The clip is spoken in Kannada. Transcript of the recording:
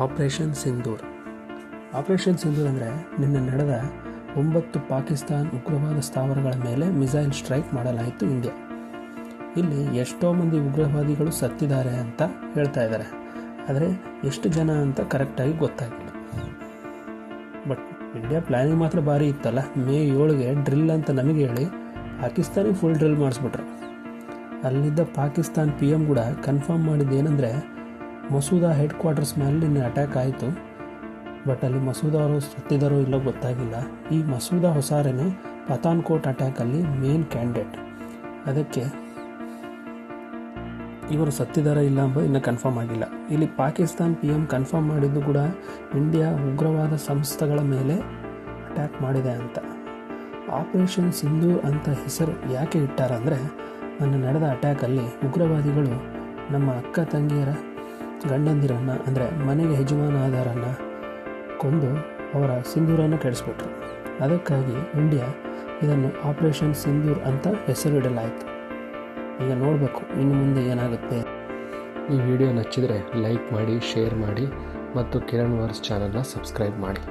ಆಪರೇಷನ್ ಸಿಂಧೂರ್. ಆಪರೇಷನ್ ಸಿಂಧೂರ್ ಅಂದರೆ ನಿನ್ನೆ ನಡೆದ ಒಂಬತ್ತು ಪಾಕಿಸ್ತಾನ್ ಉಗ್ರವಾದ ಸ್ಥಾವರಗಳ ಮೇಲೆ ಮಿಸೈಲ್ ಸ್ಟ್ರೈಕ್ ಮಾಡಲಾಯಿತು ಇಂಡಿಯಾ. ಇಲ್ಲಿ ಎಷ್ಟೋ ಮಂದಿ ಉಗ್ರವಾದಿಗಳು ಸತ್ತಿದ್ದಾರೆ ಅಂತ ಹೇಳ್ತಾ ಇದ್ದಾರೆ. ಆದರೆ ಎಷ್ಟು ಜನ ಅಂತ ಕರೆಕ್ಟಾಗಿ ಗೊತ್ತಾಗಿಲ್ಲ. ಬಟ್ ಇಂಡಿಯಾ ಪ್ಲ್ಯಾನಿಂಗ್ ಮಾತ್ರ ಭಾರಿ ಇತ್ತಲ್ಲ? ಮೇ ಏಳಿಗೆ ಡ್ರಿಲ್ ಅಂತ ನಮಗೆ ಹೇಳಿ ಪಾಕಿಸ್ತಾನಿಗೆ ಫುಲ್ ಡ್ರಿಲ್ ಮಾಡಿಸ್ಬಿಟ್ರು. ಅಲ್ಲಿದ್ದ ಪಾಕಿಸ್ತಾನ್ ಪಿ ಎಂ ಕೂಡ ಕನ್ಫರ್ಮ್ ಮಾಡಿದ್ದೇನೆಂದರೆ ಮಸೂದಾ ಹೆಡ್ ಕ್ವಾರ್ಟರ್ಸ್ ಮೇಲೆ ನಿನ್ನೆ ಅಟ್ಯಾಕ್ ಆಯಿತು. ಬಟ್ ಅಲ್ಲಿ ಮಸೂದ ಅವರು ಸತ್ತಿದ್ದಾರೋ ಇಲ್ಲೋ ಗೊತ್ತಾಗಿಲ್ಲ. ಈ ಮಸೂದಾ ಹೊಸಾರೇನೆ ಪತಾನ್ಕೋಟ್ ಅಟ್ಯಾಕಲ್ಲಿ ಮೇನ್ ಕ್ಯಾಂಡಿಡೇಟ್ ಅದಕ್ಕೆ ಇವರು ಸತ್ತಿದಾರ ಇಲ್ಲ ಎಂಬ ಇನ್ನೂ ಕನ್ಫರ್ಮ್ ಆಗಿಲ್ಲ. ಇಲ್ಲಿ ಪಾಕಿಸ್ತಾನ್ ಪಿ ಎಂ ಕನ್ಫರ್ಮ್ ಮಾಡಿದ್ದು ಕೂಡ ಇಂಡಿಯಾ ಉಗ್ರವಾದ ಸಂಸ್ಥೆಗಳ ಮೇಲೆ ಅಟ್ಯಾಕ್ ಮಾಡಿದೆ ಅಂತ. ಆಪರೇಷನ್ ಸಿಂಧೂರ್ ಅಂತ ಹೆಸರು ಯಾಕೆ ಇಟ್ಟಾರಂದರೆ ನನ್ನ ನಡೆದ ಅಟ್ಯಾಕಲ್ಲಿ ಉಗ್ರವಾದಿಗಳು ನಮ್ಮ ಅಕ್ಕ ತಂಗಿಯರ ಗಂಡಂದಿರನ್ನು, ಅಂದರೆ ಮನೆಗೆ ಯಜಮಾನ ಆದವರನ್ನು ಕೊಂದು ಅವರ ಸಿಂಧೂರನ್ನು ಕೆಡಿಸ್ಬಿಟ್ರು. ಅದಕ್ಕಾಗಿ ಇಂಡಿಯಾ ಇದನ್ನು ಆಪರೇಷನ್ ಸಿಂಧೂರ್ ಅಂತ ಹೆಸರಿಡಲಾಯಿತು. ಈಗ ನೋಡಬೇಕು ಇನ್ನು ಮುಂದೆ ಏನಾಗುತ್ತೆ. ಈ ವಿಡಿಯೋ ನಚ್ಚಿದರೆ ಲೈಕ್ ಮಾಡಿ, ಶೇರ್ ಮಾಡಿ ಮತ್ತು ಕಿರಣ್ ವಾರ್ಸ್ ಚಾನಲ್ನ ಸಬ್ಸ್ಕ್ರೈಬ್ ಮಾಡಿ.